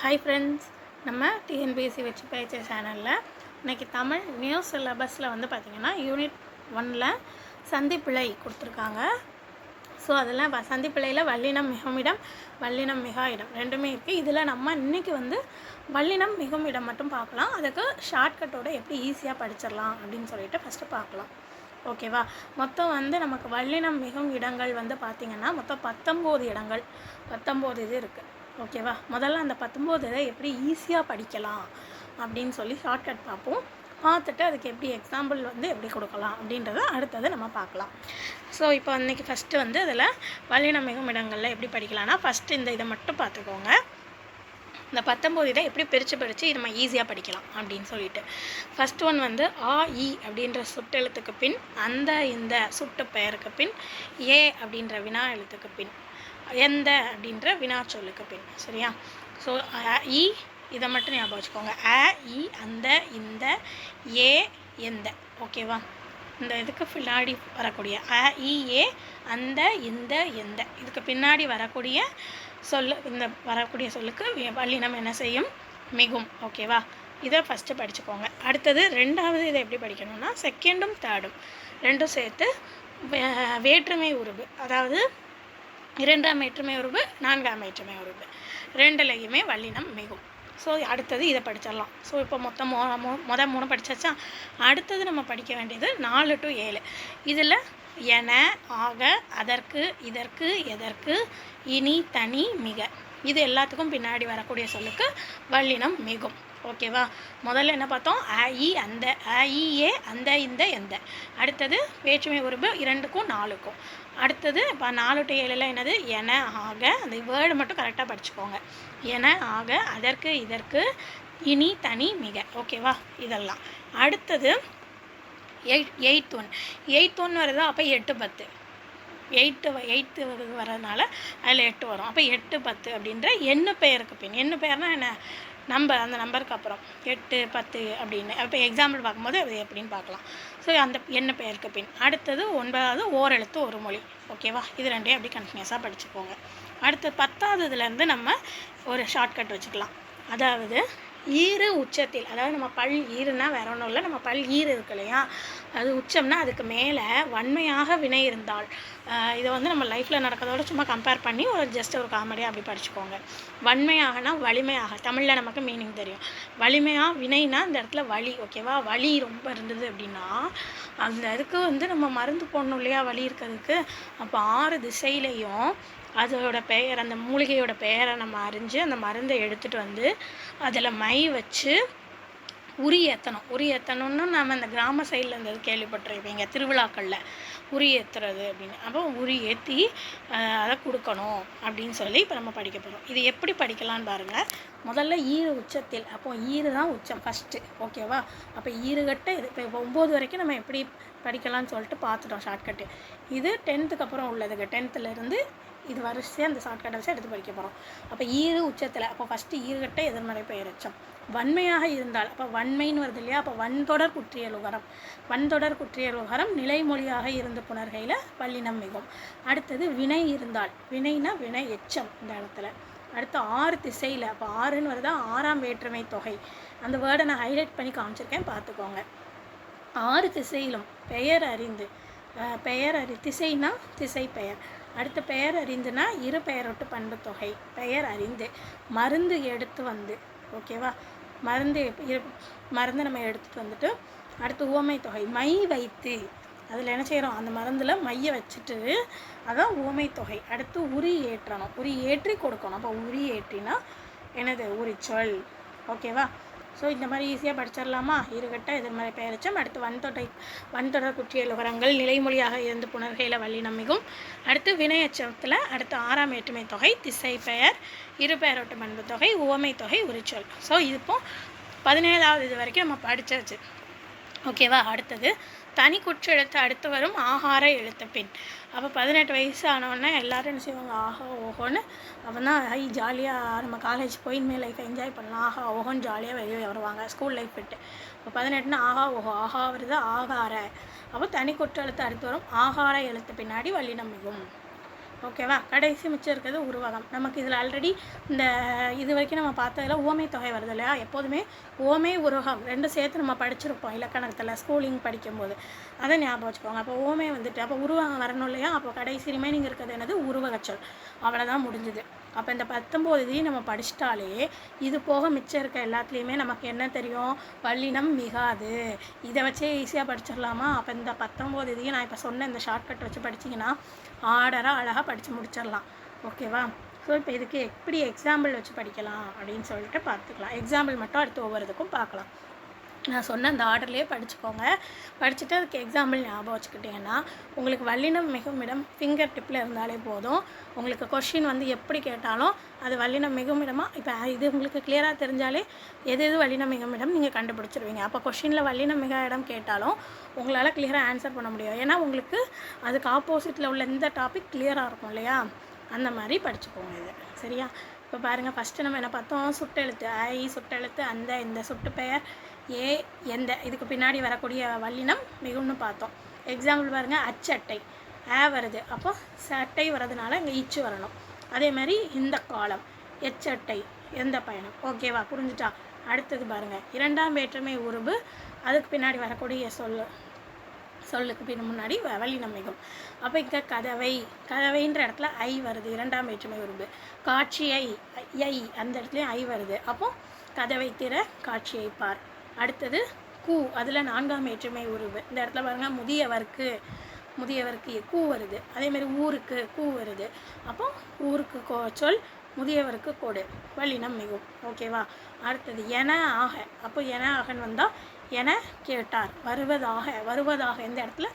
Hi friends நம்ம TNPSC வச்சு பேச்சு சேனலில் இன்னைக்கு தமிழ் நியூ சிலபஸில் வந்து பார்த்திங்கன்னா யூனிட் ஒனில் சந்திப்பிழை கொடுத்துருக்காங்க. ஸோ அதில் வ சந்திப்பிழையில் வல்லினம் மிகுமிடம் வல்லினம் மிகா இடம் ரெண்டுமே இருக்குது இதில் நம்ம இன்றைக்கி வந்து வல்லினம் மிகும் இடம் மட்டும் பார்க்கலாம் அதுக்கு ஷார்ட்கட்டோட எப்படி ஈஸியாக படிச்சிடலாம் அப்படின்னு சொல்லிட்டு ஃபஸ்ட்டு பார்க்கலாம் ஓகேவா மொத்தம் வந்து நமக்கு வல்லினம் மிகும் இடங்கள் வந்து பார்த்திங்கன்னா மொத்தம் பத்தொம்போது இடங்கள். பத்தொம்போது இது இருக்குது ஓகேவா? முதல்ல அந்த பத்தொம்போது இதை எப்படி ஈஸியாக படிக்கலாம் அப்படின்னு சொல்லி ஷார்ட்கட் பார்ப்போம். பார்த்துட்டு அதுக்கு எப்படி எக்ஸாம்பிள் வந்து எப்படி கொடுக்கலாம் அப்படின்றத அடுத்தது நம்ம பார்க்கலாம். ஸோ இப்போ இன்றைக்கி ஃபஸ்ட்டு வந்து அதில் வல்லினமிகும் இடங்களில் எப்படி படிக்கலாம்னா ஃபஸ்ட்டு இந்த இதை மட்டும் பார்த்துக்கோங்க. இந்த பத்தொம்போது இதை எப்படி பிரித்து பிரித்து நம்ம ஈஸியாக படிக்கலாம் அப்படின்னு சொல்லிட்டு. ஃபஸ்ட் ஒன் வந்து ஆ இ அப்படின்ற சுட்டெழுத்துக்கு பின் அந்த இந்த சுட்டு பெயருக்கு பின் ஏ அப்படின்ற வினா எழுத்துக்கு பின். எந்த அப்படின்ற வினா சொல்லுக்கு பின் சரியா? ஸோ இ இதை மட்டும் ஞாபகம் வச்சுக்கோங்க. அ இ அந்த இந்த ஏ எந்த ஓகேவா? இந்த இதுக்கு பின்னாடி வரக்கூடிய அ இ ஏ அந்த இந்த எந்த. இதுக்கு பின்னாடி வரக்கூடிய சொல்லு இந்த வரக்கூடிய சொல்லுக்கு வல்லினம் என்ன செய்யும்? மிகும் ஓகேவா? இதை ஃபஸ்ட்டு படிச்சுக்கோங்க. அடுத்தது ரெண்டாவது இதை எப்படி படிக்கணும்னா செகண்டும் தேர்டும் ரெண்டும் சேர்த்து வேற்றுமை உருவு அதாவது இரண்டாம் வேற்றுமை உருவு நான்காம் வேற்றுமை உருவு. ரெண்டுலையுமே வல்லினம் மிகும் ஸோ அடுத்தது இதை படிச்சிடலாம். ஸோ இப்போ மொத்தம் மொ மொ- மொத மூணு படிச்சாச்சா? அடுத்தது நம்ம படிக்க வேண்டியது நாலு டு ஏழு. இதில் என ஆக அதற்கு இதற்கு எதற்கு இனி தனி மிக. இது எல்லாத்துக்கும் பின்னாடி வரக்கூடிய சொல்லுக்கு வல்லினம் மிகும். ஓகேவா முதல்ல என்ன பார்த்தோம்? அ இ அந்த. அ இ ஏ அந்த இந்த எந்த. அடுத்தது வேற்றுமை உருவு இரண்டுக்கும் நாலுக்கும். அடுத்தது இப்போ நாலு டு ஏழில் என்னது? என ஆக அந்த வேர்டு மட்டும் கரெக்டாக படிச்சுக்கோங்க. என ஆக அதற்கு இதற்கு இனி தனி மிக. ஓகேவா இதெல்லாம். அடுத்தது eight eight one eight one வருது அப்போ எட்டு பத்து. எயிட்டு எயித்து வரதுனால அதில் எட்டு வரும். அப்போ எட்டு பத்து அப்படின்ற எண்ணு பெயருக்கு பின். எண்ணு பெயர்னால் என்ன? நம்பர் அந்த நம்பருக்கு அப்புறம் எட்டு பத்து அப்படின்னு. இப்போ எக்ஸாம்பிள் பார்க்கும்போது அது எப்படின்னு பார்க்கலாம். ஸோ அந்த என்ன பெயருக்கு பின். அடுத்தது ஒன்பதாவது ஓரெழுத்து ஒரு மொழி. ஓகேவா இது ரெண்டையும் அப்படி கண்டினியூஸாக படிச்சுக்கோங்க. அடுத்து பத்தாவதுலேருந்து நம்ம ஒரு ஷார்ட்கட் வச்சுக்கலாம். அதாவது ஈறு உச்சத்தில் அதாவது நம்ம பல் ஈறுனா வேற ஒன்றும் இல்லை நம்ம பல் ஈறு இருக்கு இல்லையா? அது உச்சம்னா அதுக்கு மேலே வன்மையாக வினை இருந்தால் இதை வந்து நம்ம லைஃப்பில் நடக்கிறதோட சும்மா கம்பேர் பண்ணி ஒரு ஜஸ்ட் ஒரு காமெடியாக அப்படி படிச்சுக்கோங்க. வன்மையாகனா வலிமையாக தமிழில் நமக்கு மீனிங் தெரியும். வலிமையாக வினைனா அந்த இடத்துல வலி ஓகேவா வலி ரொம்ப இருந்தது அப்படின்னா அந்த இதுக்கு வந்து நம்ம மருந்து போடணும் இல்லையா? வலி இருக்கிறதுக்கு. அப்போ ஆறு திசையிலையும் அதோட பெயர் அந்த மூலிகையோட பெயரை நம்ம அறிஞ்சு அந்த மருந்தை எடுத்துகிட்டு வந்து அதில் மை வச்சு உரி ஏற்றணும் உரி ஏற்றணும்னு நம்ம இந்த கிராம சைடில் இருந்தது கேள்விப்பட்டிருப்பீங்க திருவிழாக்களில். உரி ஏற்றுறது அப்படின்னு. அப்போ உரி ஏற்றி அதை கொடுக்கணும் அப்படின்னு சொல்லி இப்போ நம்ம படிக்க போகிறோம் இது எப்படி படிக்கலாம்னு பாருங்கள் முதல்ல ஈறு உச்சத்தில். அப்போ ஈறு தான் உச்சம் ஃபஸ்ட்டு ஓகேவா அப்போ ஈறுகட்ட இது. இப்போ ஒம்பது வரைக்கும் நம்ம எப்படி படிக்கலாம்னு சொல்லிட்டு பார்த்துட்டோம் ஷார்ட்கட்டு இது டென்த்துக்கு அப்புறம் உள்ளதுங்க. டென்த்துலேருந்து இது வரிசையாக அந்த ஷார்ட்கட் வச்சு எடுத்து படிக்க போகிறோம் அப்போ ஈறு உச்சத்தில் அப்போ ஃபஸ்ட்டு ஈறுகட்ட எதிர்மறை பெயரச்சம். வன்மையாக இருந்தால் அப்போ வன்மைன்னு வருது இல்லையா? அப்போ வன்தொடர் குற்றியல் உகரம் வன்தொடர் குற்றியல் உகரம் நிலைமொழியாக இருந்து புணர்கையில் பள்ளினம் மிகும் அடுத்தது வினை இருந்தால் வினைனா வினை எச்சம் இந்த இடத்துல. அடுத்து ஆறு திசையில் அப்போ ஆறுன்னு வருதா? ஆறாம் வேற்றுமை தொகை. அந்த வேர்டை நான் ஹைலைட் பண்ணி காமிச்சிருக்கேன் பார்த்துக்கோங்க ஆறு திசையிலும் பெயர் அறிந்து பெயர் அறி திசைனா திசை பெயர் அடுத்த பெயர் அறிந்துனா இரு பெயரொட்டு பண்பு தொகை. பெயர் அறிந்து மருந்து எடுத்து வந்து ஓகேவா மருந்து இரு மருந்து நம்ம எடுத்துகிட்டு வந்துட்டு அடுத்து உவமை தொகை. மை வைத்து அதில் என்ன செய்கிறோம் அந்த மருந்தில் மைய வச்சுட்டு அதான் உவமை தொகை. அடுத்து உரி ஏற்றணும். உரி ஏற்றி கொடுக்கணும். அப்போ உரி ஏற்றினா என்னது? உரிச்சொல். ஓகேவா ஸோ இந்த மாதிரி ஈஸியாக படிச்சிடலாமா இருகட்ட எதிர்மறை பெயரிச்சோம் அடுத்து வன்தொடை வன்தொடர் குற்றியல் உகரங்கள் நிலைமொழியாக இருந்து புணர்கையில் வழி நம்பிக்கும் அடுத்து வினையச்சத்தில் அடுத்து ஆறாம் ஏற்றுமை தொகை திசை பெயர் இரு பெயரொட்டு பண்பு தொகை உவமை தொகை உரிச்சொல். ஸோ இது இப்போ பதினேழாவது இது வரைக்கும் நம்ம படித்தாச்சு ஓகேவா அடுத்தது தனி குற்றெழுத்து அடுத்து வரும் ஆகார எழுத்து பின் அப்போ பதினெட்டு வயசு ஆனவொடனே எல்லோரும் என்ன செய்வாங்க? ஆஹா ஓஹோன்னு அவன் தான் ஹை ஜாலியாக நம்ம காலேஜ் போய் இனிமேல் லைஃப் என்ஜாய் பண்ணலாம். ஆஹா ஓஹோன்னு ஜாலியாக வெளியே வருவாங்க. ஸ்கூல் லைஃப் விட்டு. இப்போ பதினெட்டுனா ஆஹா ஓஹோ ஆஹா வருது ஆகார. அப்போ தனி குற்றெழுத்து அடுத்து வரும் ஆகார எழுத்து பின்னாடி வழி மிகும் ஓகேவா? கடைசி மிச்சம் இருக்கிறது உருவகம். நமக்கு இதில் ஆல்ரெடி இந்த இது வரைக்கும் நம்ம பார்த்ததில் ஓமை தொகை வருது இல்லையா? எப்போதுமே ஓமை உருவகம் ரெண்டும் சேர்த்து நம்ம படிச்சிருப்போம் இலக்கணத்தில் ஸ்கூலிங் படிக்கும்போது. அதை ஞாபகம் வச்சுக்கோங்க. அப்போ ஓமை வந்துட்டு அப்போ உருவகம் வரணும் இல்லையா? அப்போ கடைசி ரிமைனிங் இருக்கிறது என்னது? உருவகச்சொல். அவ்வளோதான் முடிஞ்சுது. அப்போ இந்த பத்தொம்போது இதையும் நம்ம படிச்சிட்டாலே இது போக மிச்சம் இருக்க எல்லாத்துலேயுமே நமக்கு என்ன தெரியும்? வல்லினம் மிகாது. இதை வச்சே ஈஸியாக படிச்சிடலாமா? அப்போ இந்த பத்தொம்போது இதையும் நான் இப்போ சொன்ன இந்த ஷார்ட்கட் வச்சு படிச்சிங்கன்னா ஆர்டராக அழகாக படித்து முடிச்சிடலாம். ஓகேவா? ஸோ இப்போ இதுக்கு எப்படி எக்ஸாம்பிள் வச்சு படிக்கலாம் அப்படின்னு சொல்லிட்டு பார்த்துக்கலாம். எக்ஸாம்பிள் மட்டும் அடுத்து ஒவ்வொரு இதுக்கும் பார்க்கலாம். நான் சொன்ன அந்த ஆர்டர்லேயே படிச்சுக்கோங்க. படிச்சுட்டு அதுக்கு எக்ஸாம்பிள் ஞாபகம் வச்சுக்கிட்டிங்கன்னா உங்களுக்கு வல்லினம் மிகுமிடம் ஃபிங்கர் டிப்பில் இருந்தாலே போதும். உங்களுக்கு கொஷின் வந்து எப்படி கேட்டாலும் அது வல்லினம் மிகுமிடமா இப்போ இது உங்களுக்கு கிளியராக தெரிஞ்சாலே எது எது வல்லினம் மிகுமிடம் நீங்கள் கண்டுபிடிச்சிருவீங்க. அப்போ கொஷினில் வல்லினம் மிக இடம் கேட்டாலும் உங்களால் கிளியராக ஆன்சர் பண்ண முடியும் ஏன்னா உங்களுக்கு அதுக்கு ஆப்போசிட்டில் உள்ள இந்த டாபிக் கிளியராக இருக்கும் இல்லையா? அந்த மாதிரி படிச்சுக்கோங்க இது. சரியா? இப்போ பாருங்கள் ஃபஸ்ட்டு நம்ம என்ன பார்த்தோம்? சுட்டெழுத்து ஐ சுட்டெழுத்து அந்த இந்த சுட்டு பெயர். ஏ எந்த இதுக்கு பின்னாடி வரக்கூடிய வல்லினம் மிகும்னு பார்த்தோம். எக்ஸாம்பிள் பாருங்கள் அச்சட்டை ஆ வருது. அப்போ சட்டை வர்றதுனால இங்கே இச்சு வரணும். அதே மாதிரி இந்த காலம் எச்சட்டை எந்த பயணம்? ஓகேவா புரிஞ்சுட்டா? அடுத்தது பாருங்கள் இரண்டாம் வேற்றுமை உருபு அதுக்கு பின்னாடி வரக்கூடிய சொல்லு சொல்லுக்கு பின் முன்னாடி வ- வல்லினம் மிகும். அப்போ இங்கே கதவை கதவைன்ற இடத்துல ஐ வருது இரண்டாம் வேற்றுமை உருபு. காட்சியை ஐ அந்த இடத்துலையும் ஐ வருது. அப்போ கதவை திற காட்சியை பார். அடுத்தது கூ. அதில் நான்காம் ஏற்றுமை உருவு. இந்த இடத்துல பாருங்கள் முதியவர்க்கு முதியவருக்கு கூ வருது. அதேமாரி ஊருக்கு கூ வருது. அப்போ ஊருக்கு கோ சொல் முதியவருக்கு கொடு. வல்லினம் மிகும் ஓகேவா அடுத்தது என ஆக. அப்போ என ஆகன்னு வந்தால் என கேட்டார். வருவதாக. வருவதாக இந்த இடத்துல?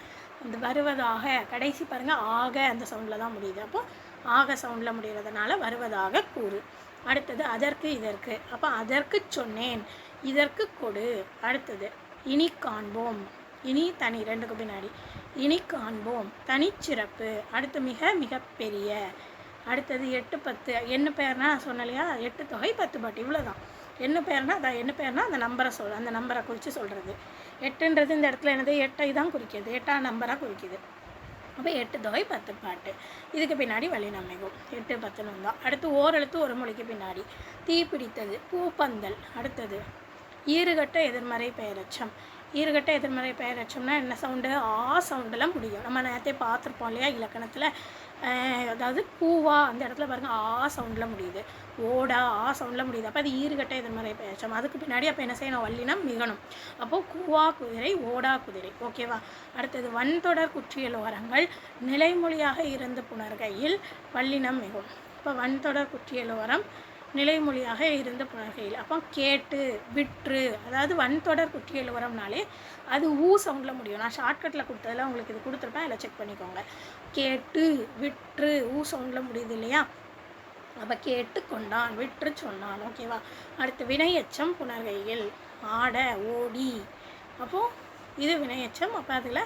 இந்த வருவதாக. கடைசி பாருங்கள் ஆக அந்த சவுண்டில் தான் முடியுது. அப்போ ஆக சவுண்டில் முடிகிறதுனால வருவதாக கூறு. அடுத்தது அதற்கு இதற்கு. அப்போ அதற்கு சொன்னேன். இதற்கு கொடு. அடுத்தது இனி காண்போம். இனி தனி ரெண்டுக்கு பின்னாடி. இனி காண்போம். தனிச்சிறப்பு. அடுத்து மிக மிக பெரிய. அடுத்தது எட்டு பத்து. என்ன பேர்னா சொன்னலையா இல்லையா? எட்டு தொகை பத்து பாட்டு. இவ்வளோதான் என்ன பேர்னா அதான் என்ன பேர்னா அந்த நம்பரை சொல் அந்த நம்பரை குறித்து சொல்கிறது எட்டுன்றது இந்த இடத்துல என்னது? எட்டை தான் குறிக்கிது எட்டாம் நம்பராக குறிக்குது. அப்போ எட்டு தொகை பத்து பாட்டு. இதுக்கு பின்னாடி வழிநமைகும் எட்டு பத்துன்னு வந்தோம். அடுத்து ஓரெழுத்து ஒரு மொழிக்கு பின்னாடி. தீ பிடித்தது பூப்பந்தல். அடுத்தது ஈறுகட்ட எதிர்மறை பெயரச்சம். ஈறுகட்ட எதிர்மறை பெயரச்சம்னா என்ன சவுண்டு ஆ சவுண்டில் முடியும். நம்ம நேரத்தை பார்த்துருப்போம் இல்லையா இலக்கணத்தில்? அதாவது பூவா அந்த இடத்துல பாருங்கள் ஆ சவுண்டில் முடியுது. ஓடா ஆ சவுண்டில் முடியுது. அப்போ அது ஈறுகட்ட எதிர்மறை பெயரச்சம். அதுக்கு பின்னாடி அப்போ என்ன செய்யணும்? வல்லினம் மிகணும். அப்போது கூவா குதிரை ஓடா குதிரை. ஓகேவா அடுத்தது வன்தொடர் குற்றியல் ஓரங்கள் நிலைமொழியாக இருந்து புணர்கையில் வல்லினம் மிகும் இப்போ வன்தொடர் குற்றியல் ஓரம் நிலைமொழியாக இருந்த புணர்கையில் அப்போ கேட்டு விற்று அதாவது வன்தொடர் குற்றியல் உரம்னாலே அது ஊ சவுண்டில் முடியும். நான் ஷார்ட்கட்டில் கொடுத்ததில் உங்களுக்கு இது கொடுத்துருப்பேன். அதில் செக் பண்ணிக்கோங்க. கேட்டு விற்று ஊ சவுண்டில் முடியுது இல்லையா? அப்போ கேட்டு கொண்டான் விற்று சொன்னான். ஓகேவா அடுத்து வினையச்சம் புனர்கையில். ஆட ஓடி. அப்போது இது வினையச்சம். அப்போ அதில்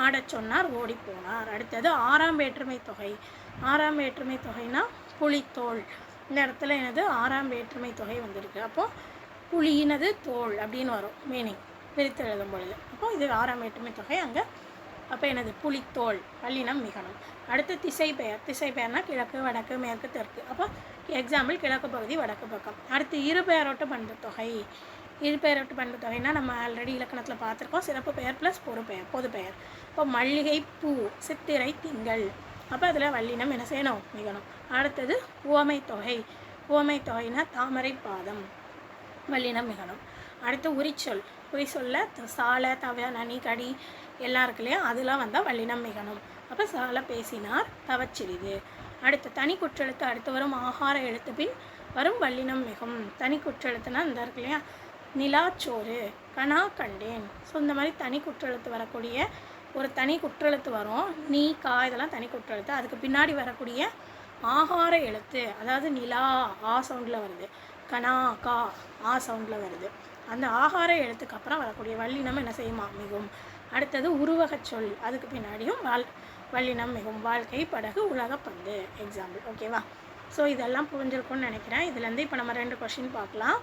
ஆட சொன்னார் ஓடி போனார். அடுத்தது ஆறாம் வேற்றுமை தொகை. ஆறாம் வேற்றுமை தொகைனா புலித்தோல். இந்த இடத்துல எனது ஆறாம் வேற்றுமை தொகை வந்திருக்கு. அப்போது புலியினது தோல் அப்படின்னு வரும் மீனிங் பிரித்து எழுதும் பொழுது. அப்போது இது ஆறாம் வேற்றுமை தொகை அங்கே. அப்போ எனது புலித்தோல் பள்ளினம் மிகணும் அடுத்து திசை பெயர். திசை பெயர்னா கிழக்கு வடக்கு மேற்கு தெற்கு. அப்போ எக்ஸாம்பிள் கிழக்கு பகுதி வடக்கு பக்கம். அடுத்து இரு பெயரோட்டு பண்பு தொகை. இரு பெயரோட்டு பண்பு தொகைனா நம்ம ஆல்ரெடி இலக்கணத்தில் பார்த்துருக்கோம். சிறப்பு பெயர் ப்ளஸ் பொது பெயர் பொது பெயர். இப்போ மல்லிகை பூ சித்திரை திங்கள். அப்போ அதில் வல்லினம் என்ன செய்யணும் மிகணும் அடுத்தது ஓமை தொகை. ஓமை தொகைனா தாமரை பாதம் வல்லினம் மிகணும் அடுத்து உரிச்சொல். உரிச்சொல்ல சாலை தவ நனி கடி எல்லாம் இருக்கு இல்லையா? அதெல்லாம் வந்தால் வல்லினம் மிகணும் அப்போ சாலை பேசினார் தவச்சிறிது. அடுத்து தனி குற்றெழுத்து அடுத்து வரும் ஆகார எழுத்து பின் வரும் வல்லினம் மிகும் தனி குற்றெழுத்துனா இந்த இருக்கு இல்லையா? நிலாச்சோறு கனா கண்டேன். ஸோ இந்த மாதிரி தனி குற்றெழுத்து வரக்கூடிய ஒரு தனி குற்றெழுத்து வரும். நீ கா இதெல்லாம் தனி குற்றெழுத்து. அதுக்கு பின்னாடி வரக்கூடிய ஆகார எழுத்து அதாவது நிலா ஆ சவுண்டில் வருது. கனா கா ஆ சவுண்டில் வருது. அந்த ஆகார எழுத்துக்கு அப்புறம் வரக்கூடிய வல்லினம் என்ன செய்யுமா? மிகும். அடுத்தது உருவகச் சொல். அதுக்கு பின்னாடியும் வாழ் வல்லினம் மிகவும் வாழ்க்கை படகு உலகப்பந்து எக்ஸாம்பிள் ஓகேவா ஸோ இதெல்லாம் புரிஞ்சிருக்கும்னு நினைக்கிறேன். இதுலேருந்து இப்போ நம்ம ரெண்டு கொஷின் பார்க்கலாம்.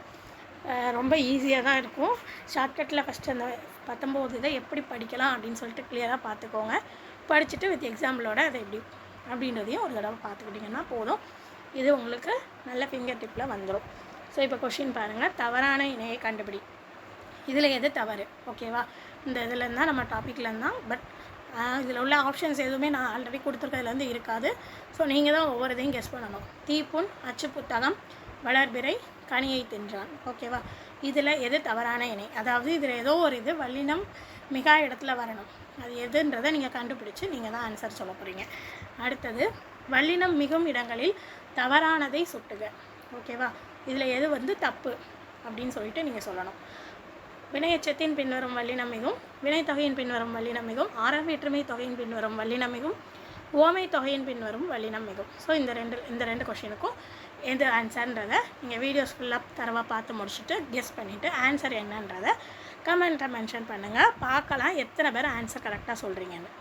ரொம்ப ஈஸியாக தான் இருக்கும். ஷார்ட்கட்டில் ஃபஸ்ட்டு அந்த பத்தொம்போது இதை எப்படி படிக்கலாம் அப்படின்னு சொல்லிட்டு கிளியராக பார்த்துக்கோங்க. படிச்சுட்டு வித் எக்ஸாம்பிளோட அதை எப்படி அப்படின்றதையும் ஒரு தடவை பார்த்துக்கிட்டிங்கன்னா போதும். இது உங்களுக்கு நல்ல ஃபிங்கர் டிப்பில் வந்துடும் ஸோ இப்போ கொஷின் பாருங்கள் தவறான இணையை கண்டுபிடி. இதில் எது தவறு? ஓகேவா இந்த இதில் இருந்தால் நம்ம டாப்பிக்லேருந்து தான் பட் இதில் உள்ள ஆப்ஷன்ஸ் எதுவுமே நான் ஆல்ரெடி கொடுத்துருக்கிறதுலேருந்து இருக்காது. ஸோ நீங்கள் தான் ஒவ்வொரு இதையும் கெஸ் பண்ணணும். தீப்புண் அச்சு புத்தகம் வளர்பிறை கனியை தின்றான். ஓகேவா இதில் எது தவறான இணை அதாவது இதில் ஏதோ ஒரு இது வல்லினம் மிகா இடத்துல வரணும். அது எதுன்றதை நீங்கள் கண்டுபிடிச்சி நீங்கள் தான் ஆன்சர் சொல்ல போகிறீங்க அடுத்தது வல்லினம் மிகும் இடங்களில் தவறானதை சுட்டுக. ஓகேவா இதில் எது வந்து தப்பு அப்படின்னு சொல்லிட்டு நீங்கள் சொல்லணும். வினையச்சத்தின் பின்வரும் வல்லினம் மிகும் வினைத்தொகையின் பின்வரும் வல்லினம் மிகவும் ஆறாம் வேற்றுமை தொகையின் பின்வரும் வல்லினம் மிகவும் ஓமை தொகையின் பின்வரும் வல்லினம் மிகும். ஸோ இந்த ரெண்டு இந்த ரெண்டு கொஷினுக்கும் எது ஆன்சர்ன்றதை நீங்கள் வீடியோஸ் ஃபுல்லாக தரவாக பார்த்து முடிச்சுட்டு கெஸ் பண்ணிவிட்டு ஆன்சர் என்னன்றதை கமெண்ட்டை மென்ஷன் பண்ணுங்கள் பார்க்கலாம் எத்தனை பேர் ஆன்சர் கரெக்டாக சொல்கிறீங்கன்னு